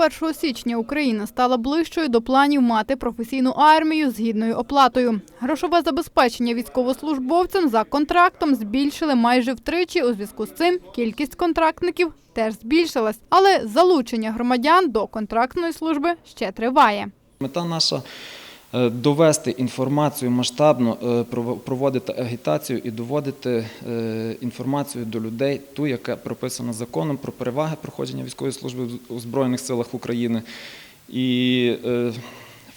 1 січня Україна стала ближчою до планів мати професійну армію з гідною оплатою. Грошове забезпечення військовослужбовцям за контрактом збільшили майже втричі. У зв'язку з цим кількість контрактників теж збільшилась. Але залучення громадян до контрактної служби ще триває. Мета наша довести інформацію масштабно, е, проводити агітацію і доводити е, інформацію до людей, ту, яка прописана законом про переваги проходження військової служби в- Збройних силах України. І е,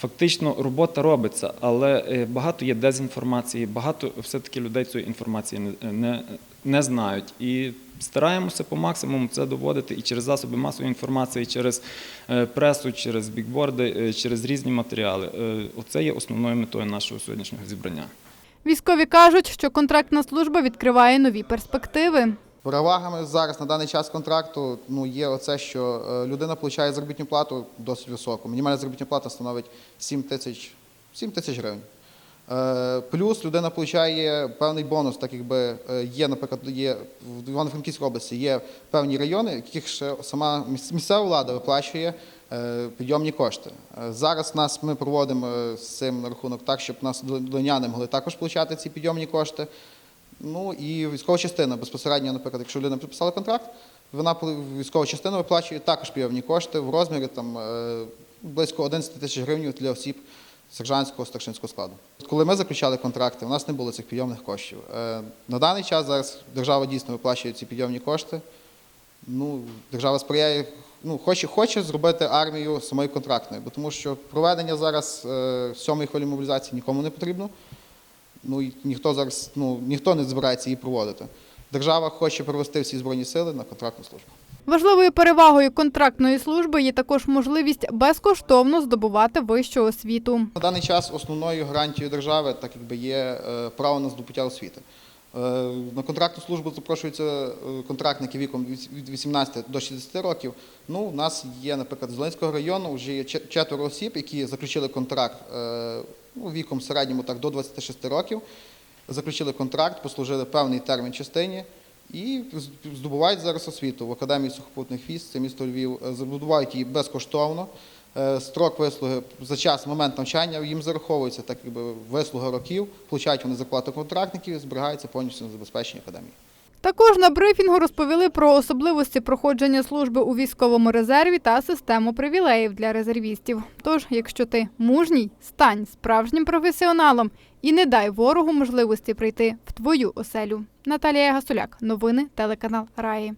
фактично робота робиться, але е, багато є дезінформації, багато все-таки людей цієї інформації не, не, не знають. І стараємося по максимуму це доводити і через засоби масової інформації, і через е, пресу, через бікборди, е, через різні матеріали. Е, Оце є основною метою нашого сьогоднішнього зібрання. Військові кажуть, що контрактна служба відкриває нові перспективи. Перевагами зараз на даний час контракту ну, є оце, що е, людина отримує заробітну плату досить високу. Мінімальна заробітна плата становить 7 тисяч 7 тисяч гривень. Е, Плюс людина отримує певний бонус, так якби е, є, наприклад, є в Івано-Франківській області є певні райони, яких ще сама місцева влада виплачує підйомні кошти. Зараз нас ми проводимо з цим рахунок так, щоб нас долиняни могли також отримати ці підйомні кошти. Ну і військова частина безпосередньо, наприклад, якщо людина підписала контракт, вона військова частина виплачує також певні кошти в розмірі там е, близько 11 тисяч гривень для осіб сержантського старшинського складу. Коли ми заключали контракти, у нас не було цих підйомних коштів. Е, На даний час зараз держава дійсно виплачує ці підйомні кошти. Ну, держава сприяє, ну, хоче, хоче зробити армію самою контрактною, бо тому що проведення зараз е, сьомої хвилі мобілізації нікому не потрібно. Ну ніхто зараз ну, ніхто не збирається її проводити. Держава хоче перевести всі збройні сили на контрактну службу. Важливою перевагою контрактної служби є також можливість безкоштовно здобувати вищу освіту. На даний час основною гарантією держави так якби є е, право на здобуття освіти. Е, На контрактну службу запрошуються е, контрактники віком від- від 18 до 60 років. Ну, у нас є, наприклад, з Волинського району вже є че- четверо осіб, які заключили контракт ну, віком середньому так, до 26 років. Заключили контракт, послужили певний термін частині і здобувають зараз освіту в Академії сухопутних військ, це місто Львів, Е, здобувають її безкоштовно. Е, Строк вислуги за час, момент навчання їм зараховується так, якби вислуга років, получають вони зарплату контрактників, зберігається повністю на забезпечення академії. Також на брифінгу розповіли про особливості проходження служби у військовому резерві та систему привілеїв для резервістів. Тож, якщо ти мужній, стань справжнім професіоналом і не дай ворогу можливості прийти в твою оселю. Наталія Гасуляк, новини телеканал Раї.